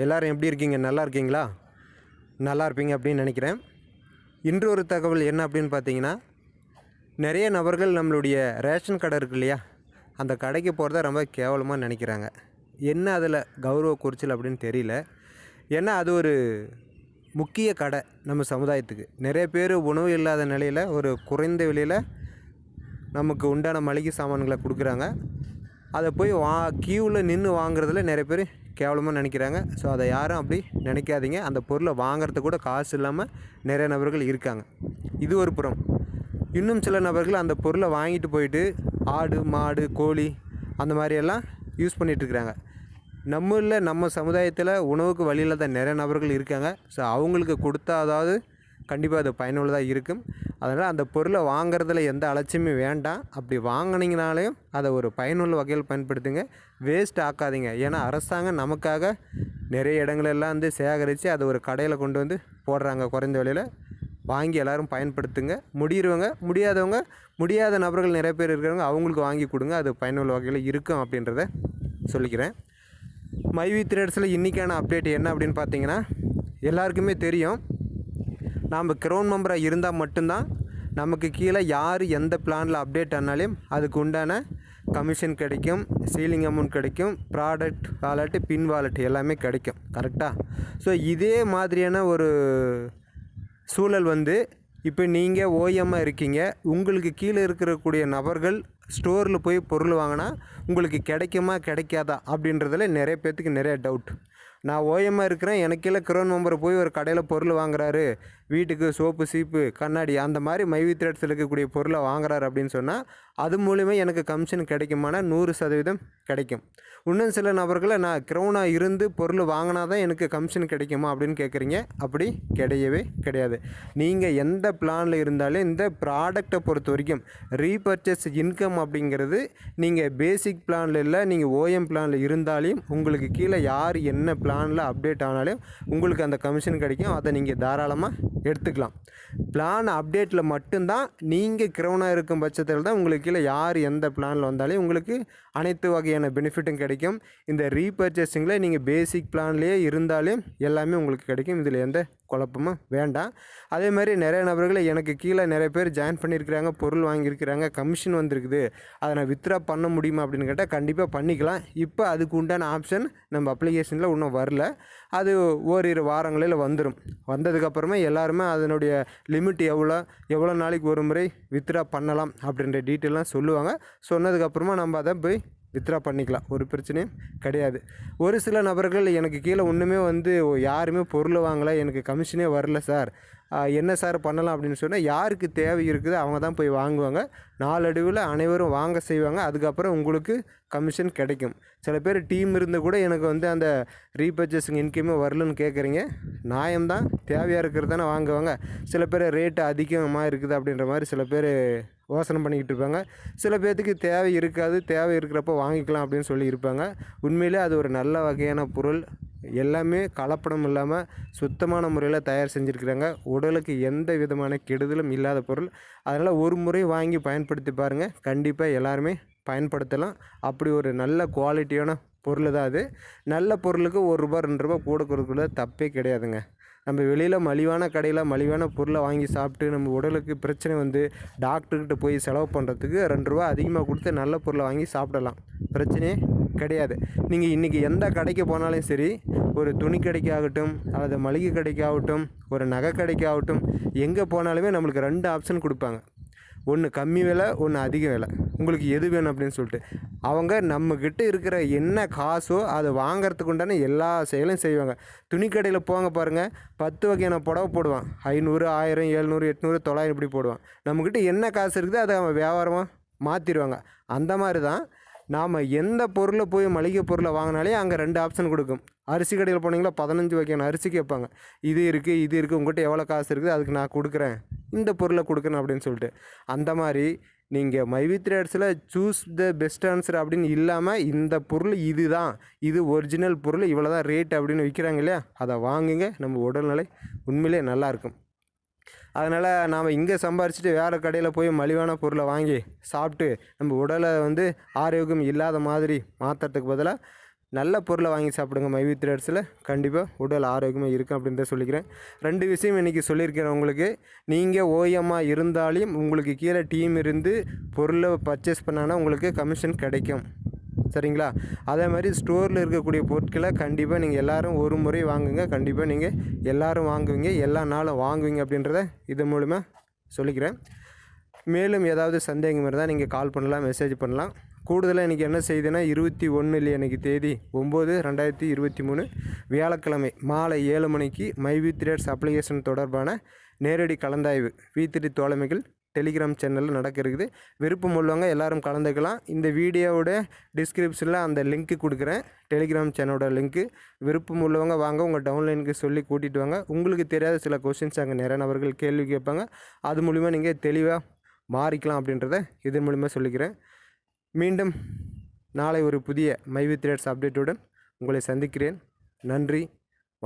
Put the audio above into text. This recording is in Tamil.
எல்லோரும் எப்படி இருக்கீங்க? நல்லா இருக்கீங்களா? நல்லா இருப்பீங்க அப்படின்னு நினைக்கிறேன். இன்று ஒரு தகவல் என்ன அப்படின்னு பார்த்தீங்கன்னா நிறைய நபர்கள் நம்மளுடைய ரேஷன் கடை இருக்கு இல்லையா? அந்த கடைக்கு போகிறத ரொம்ப கேவலமாக நினைக்கிறாங்க. என்ன அதில் கௌரவ குறிச்சல் அப்படின்னு தெரியல. ஏன்னா அது ஒரு முக்கிய கடை நம்ம சமுதாயத்துக்கு. நிறைய பேர் உணவு இல்லாத நிலையில் ஒரு குறைந்த விலையில் நமக்கு உண்டான மளிகை சாமான்களை கொடுக்குறாங்க. அதை போய் வா கியூவில் நின்று வாங்குறதுல நிறைய பேர் கேவலமாக நினைக்கிறாங்க. ஸோ அதை யாரும் அப்படி நினைக்காதீங்க. அந்த பொருளை வாங்குறதுக்கு கூட காசு இல்லாமல் நிறைய நபர்கள் இருக்காங்க. இது ஒரு புறம். இன்னும் சில நபர்கள் அந்த பொருளை வாங்கிட்டு போயிட்டு ஆடு மாடு கோழி அந்த மாதிரியெல்லாம் யூஸ் பண்ணிகிட்ருக்குறாங்க நம்மளில் நம்ம சமுதாயத்தில் உணவுக்கு வழி இல்லாத நிறைய நபர்கள் இருக்காங்க. ஸோ அவங்களுக்கு கொடுத்தா அதாவது கண்டிப்பாக அது பயனுள்ளதாக இருக்கும். அதனால் அந்த பொருளை வாங்குறதுல எந்த அலட்சியமே வேண்டாம். அப்படி வாங்கினீங்கனாலையும் அதை ஒரு பயனுள்ள வகையில் பயன்படுத்துங்க. வேஸ்ட் ஆக்காதீங்க. ஏன்னா அரசாங்கம் நமக்காக நிறைய இடங்களெல்லாம் வந்து சேகரித்து அதை ஒரு கடையில் கொண்டு வந்து போடுறாங்க. குறைந்த விலையில் வாங்கி எல்லோரும் பயன்படுத்துங்க. முடிகிறவங்க முடியாதவங்க முடியாத நபர்கள் நிறைய பேர் இருக்கிறவங்க அவங்களுக்கு வாங்கி கொடுங்க. அது பயனுள்ள வகையில் இருக்கும் அப்படின்றத சொல்லிக்கிறேன். மைவி த்ரெட்ஸில் இன்றைக்கான அப்டேட் என்ன அப்படின்னு பார்த்தீங்கன்னா எல்லாருக்குமே தெரியும். நாம் க்ரௌன் மெம்பராக இருந்தால் மட்டும்தான் நமக்கு கீழே யார் எந்த பிளானில் அப்டேட் ஆனாலும் அதுக்கு உண்டான கமிஷன் கிடைக்கும் சீலிங் அமௌண்ட் கிடைக்கும் ப்ராடக்ட் வாலெட்டு பின் வாலெட் எல்லாமே கிடைக்கும். கரெக்டாக ஸோ இதே மாதிரியான ஒரு சூழல் வந்து இப்போ நீங்கள் ஓஎம்மாக இருக்கீங்க. உங்களுக்கு கீழே இருக்கக்கூடிய நபர்கள் ஸ்டோரில் போய் பொருள் வாங்கினா உங்களுக்கு கிடைக்குமா கிடைக்காதா அப்படின்றதுல நிறைய பேர்த்துக்கு நிறைய டவுட் நான் ஓஎம்மாக இருக்கிறேன் எனக்கெல்லாம் கீழே க்ரோன் மெம்பர் போய் ஒரு கடையில் பொருள் வாங்குறாரு வீட்டுக்கு சோப்பு சீப்பு கண்ணாடி அந்த மாதிரி மைவி த்ரெட்ஸில் இருக்கக்கூடிய பொருளை வாங்குறாரு அப்படின்னு சொன்னால் அது மூலிமா எனக்கு கமிஷன் கிடைக்குமானா நூறு சதவீதம் கிடைக்கும். இன்னும் சில நபர்களை நான் க்ரௌனாக இருந்து பொருள் வாங்கினா தான் எனக்கு கமிஷன் கிடைக்குமா அப்படின்னு கேட்குறீங்க அப்படி கிடையவே கிடையாது. நீங்கள் எந்த பிளானில் இருந்தாலும் இந்த ப்ராடக்டை பொறுத்த வரைக்கும் ரீபர்ச்சேஸ் இன்கம் அப்படிங்கிறது நீங்கள் பேசிக் பிளானில் இல்லை நீங்கள் ஓஎம் பிளானில் இருந்தாலையும் உங்களுக்கு கீழே யார் என்ன பிளானில் அப்டேட் ஆனாலும் உங்களுக்கு அந்த கமிஷன் கிடைக்கும். அதை நீங்கள் தாராளமாக எடுத்துக்கலாம். பிளான் அப்டேட்டில் மட்டும்தான் நீங்கள் க்ரௌனாக இருக்கும் பட்சத்தில் தான் உங்களுக்கு கீழே யார் எந்த பிளானில் வந்தாலும் உங்களுக்கு அனைத்து வகையான பெனிஃபிட்டும் கிடைக்கும். இந்த ரீபர்ச்சேசிங்கில் நீங்கள் பேசிக் பிளான்லேயே இருந்தாலும் எல்லாமே உங்களுக்கு கிடைக்கும். இதில் எந்த குழப்பமும் வேண்டாம். அதே மாதிரி நிறைய நபர்கள் எனக்கு கீழே நிறைய பேர் ஜாயின் பண்ணியிருக்கிறாங்க பொருள் வாங்கியிருக்கிறாங்க கமிஷன் வந்திருக்குது. அதை நான் வித்ரா பண்ண முடியுமா அப்படின்னு கேட்டால் கண்டிப்பாக பண்ணிக்கலாம். இப்போ அதுக்கு உண்டான ஆப்ஷன் நம்ம அப்ளிகேஷனில் இன்னும் வரல. அது ஓரிரு வாரங்களில் வந்துடும் வந்ததுக்கப்புறமா எல்லாருமே அதனுடைய லிமிட் எவ்வளோ எவ்வளோ நாளைக்கு ஒரு முறை வித்ரா பண்ணலாம் அப்படின்ற டீட்டெயிலாம் சொல்லுவாங்க. சொன்னதுக்கப்புறமா நம்ம அதை போய் வித்ரா பண்ணிக்கலாம். ஒரு பிரச்சனையும் கிடையாது. ஒரு சில நபர்கள் எனக்கு கீழே ஒன்றுமே வந்து யாருமே பொருள் வாங்கலை எனக்கு கமிஷனே வரல சார். என்ன சார் பண்ணலாம் அப்படின்னு சொன்னால் யாருக்கு தேவை இருக்குது அவங்க தான் போய் வாங்குவாங்க. நாளடைவில் அனைவரும் வாங்க செய்வாங்க. அதுக்கப்புறம் உங்களுக்கு கமிஷன் கிடைக்கும். சில பேர் டீம் இருந்து கூட எனக்கு வந்து அந்த ரீபர்ச்சேசிங் இன்கமே வரலன்னு கேட்குறீங்க நியாயம்தான் தேவையாக இருக்கிறது தானே வாங்குவாங்க. சில பேர் ரேட்டு அதிகமாக இருக்குது அப்படின்ற மாதிரி சில பேர் யோசனை பண்ணிக்கிட்டு இருப்பாங்க. சில பேர்த்துக்கு தேவை இருக்காது. தேவை இருக்கிறப்ப வாங்கிக்கலாம் அப்படின்னு சொல்லி இருப்பாங்க. உண்மையிலே அது ஒரு நல்ல வகையான பொருள். எல்லாமே கலப்படம் இல்லாமல் சுத்தமான முறையில் தயார் செஞ்சுருக்கிறாங்க. உடலுக்கு எந்த விதமான கெடுதலும் இல்லாத பொருள். அதனால் ஒரு முறை வாங்கி பயன்படுத்தி பாருங்கள் கண்டிப்பாக எல்லாருமே பயன்படுத்தலாம். அப்படி ஒரு நல்ல குவாலிட்டியான பொருள் தான் அது. நல்ல பொருளுக்கு ஒரு ரூபா ரெண்டு ரூபா கூட கொடுக்குறது தப்பே கிடையாதுங்க. நம்ம வெளியில் மலிவான கடையில் மலிவான பொருளை வாங்கி சாப்பிட்டு நம்ம உடலுக்கு பிரச்சனை வந்து டாக்டர்கிட்ட போய் செலவு பண்ணுறதுக்கு ரெண்டு ரூபா அதிகமாக கொடுத்து நல்ல பொருளை வாங்கி சாப்பிடலாம். பிரச்சனையே கிடையாது. நீங்கள் இன்றைக்கி எந்த கடைக்கு போனாலும் சரி ஒரு துணி கடைக்காகட்டும் அல்லது மளிகை கடைக்காகட்டும் ஒரு நகை கடைக்காகட்டும் எங்கே போனாலுமே நம்மளுக்கு ரெண்டு ஆப்ஷன் கொடுப்பாங்க. ஒன்று கம்மி விலை ஒன்று அதிக விலை. உங்களுக்கு எது வேணும் அப்படின்னு சொல்லிட்டு. அவங்க நம்மக்கிட்ட இருக்கிற என்ன காசோ அதை வாங்கிறதுக்கு உண்டான எல்லா செயலும் செய்வாங்க. துணிக்கடையில் போங்க பாருங்கள் பத்து வகையான புடவை போடுவான். ஐநூறு ஆயிரம் எழுநூறு எட்நூறு தொள்ளாயிரம் இப்படி போடுவான். நம்மக்கிட்ட என்ன காசு இருக்குதோ அதை அவன் வியாபாரமாக மாற்றிடுவாங்க அந்த மாதிரி தான் நாம் எந்த பொருளை போய் மளிகை பொருளை வாங்கினாலே அங்கே ரெண்டு ஆப்ஷன் கொடுக்கும். அரிசி கடையில் போனீங்களா பதினஞ்சு வகையான அரிசி கேட்பாங்க. இது இருக்குது இது இருக்குது உங்கள்கிட்ட எவ்வளோ காசு இருக்குது அதுக்கு நான் கொடுக்குறேன். இந்த பொருளை கொடுக்குறேன் அப்படின்னு சொல்லிட்டு. அந்த மாதிரி நீங்கள் மைவி த்ரேட்ஸில் சூஸ் த பெஸ்ட் ஆன்சர் அப்படின்னு இல்லாமல் இந்த பொருள் இது தான் இது ஒரிஜினல் பொருள் இவ்வளோ தான் ரேட் அப்படின்னு விற்கிறாங்க இல்லையா? அதை வாங்குங்க. நம்ம உடல்நிலை உண்மையிலே நல்லாயிருக்கும் அதனால் நாம் இங்கே சம்பாரிச்சிட்டு வேறு கடையில் போய் மலிவான பொருளை வாங்கி சாப்பிட்டு நம்ம உடலை வந்து ஆரோக்கியம் இல்லாத மாதிரி மாற்றுறதுக்கு பதிலாக நல்ல பொருளை வாங்கி சாப்பிடுங்க மைவி த்ரெட்ஸில் கண்டிப்பாக உடல் ஆரோக்கியமாக இருக்கும் அப்படின்னு தான் சொல்லிக்கிறேன். ரெண்டு விஷயம் இன்றைக்கி சொல்லியிருக்கிறேன் உங்களுக்கு. நீங்கள் ஓஎம்மாக இருந்தாலும் உங்களுக்கு கீழே டீம் இருந்து பொருளை பர்ச்சேஸ் பண்ணாங்கன்னா உங்களுக்கு கமிஷன் கிடைக்கும். சரிங்களா? அதே மாதிரி ஸ்டோரில் இருக்கக்கூடிய பொருட்களை கண்டிப்பாக நீங்கள் எல்லாரும் ஒரு முறை வாங்குங்க. கண்டிப்பாக நீங்கள் எல்லோரும் வாங்குவீங்க. எல்லா நாளும் வாங்குவீங்க அப்படின்றத இது மூலிமா சொல்லிக்கிறேன். மேலும் ஏதாவது சந்தேகம் இருந்தால் நீங்கள் கால் பண்ணலாம் மெசேஜ் பண்ணலாம். கூடுதலாக இன்றைக்கி என்ன செய்தினா இருபத்தி ஒன்று இல்லையா இன்றைக்கி தேதி ஒம்பது ரெண்டாயிரத்தி இருபத்தி மூணு வியாழக்கிழமை மாலை ஏழு மணிக்கு மை வி த்ரேட்ஸ் அப்ளிகேஷன் தொடர்பான நேரடி கலந்தாய்வு வி த்ரீ தோழமைகள் டெலிகிராம் சேனலில் நடக்க இருக்குது. விருப்பம் உள்ளவங்க எல்லோரும் கலந்துக்கலாம். இந்த வீடியோவோட டிஸ்கிரிப்ஷனில் அந்த லிங்க்கு கொடுக்குறேன். டெலிகிராம் சேனலோட லிங்க்கு விருப்பம் உள்ளவங்க வாங்க உங்கள் டவுன்லைனுக்கு சொல்லி கூட்டிகிட்டு வாங்க. உங்களுக்கு தெரியாத சில கொஷின்ஸ் அங்கே நிறைய நபர்கள் கேள்வி கேட்பாங்க. அது மூலிமா நீங்கள் தெளிவாக மாறிக்கலாம் அப்படின்றத இதன் மூலிமா சொல்லிக்கிறேன். மீண்டும் நாளை ஒரு புதிய மைவி த்ரேட்ஸ் அப்டேட்டுடன் உங்களை சந்திக்கிறேன். நன்றி.